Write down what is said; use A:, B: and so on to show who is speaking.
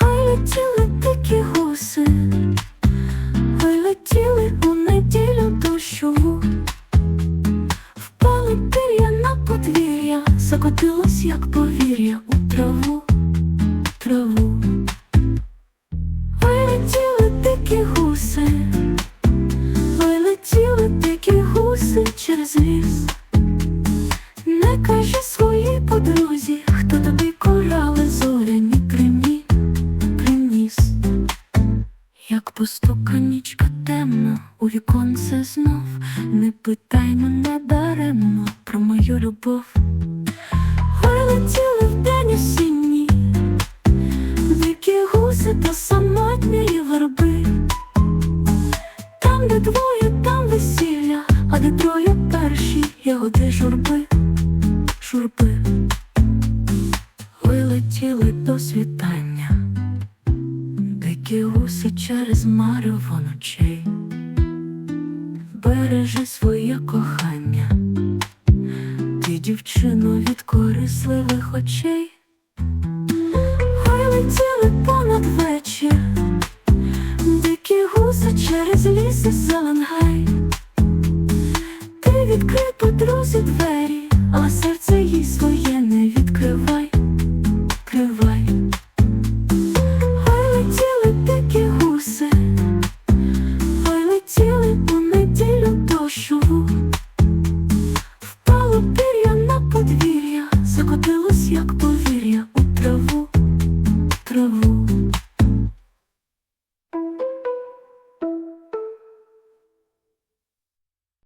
A: Ой, летіли дикі гуси, ой, летіли у неділю дощову, впали пір'я на подвір'я, закотилось, як повір'я у траву, траву. Ой, летіли дикі гуси, ой, летіли дикі гуси через ліс. Не кажи Як нічка темна, у віконце знов не питай мене даремно про мою любов. Ой, летіли в день осінній, дикі гуси до самотньої верби. Там, де двоє, там весілля, а де троє перші ягоди журби, журби. Вилетіли до світання, тільки через марево ночей. Бережи своє кохання, ти дівчину від корисливих очей, хай летіли понад вечір, дикі гуси через ліс і зеленгай, ти відкрив подрузі двері, а дощу, впало пір'я на подвір'я, закотилось, як повір'я у траву, траву.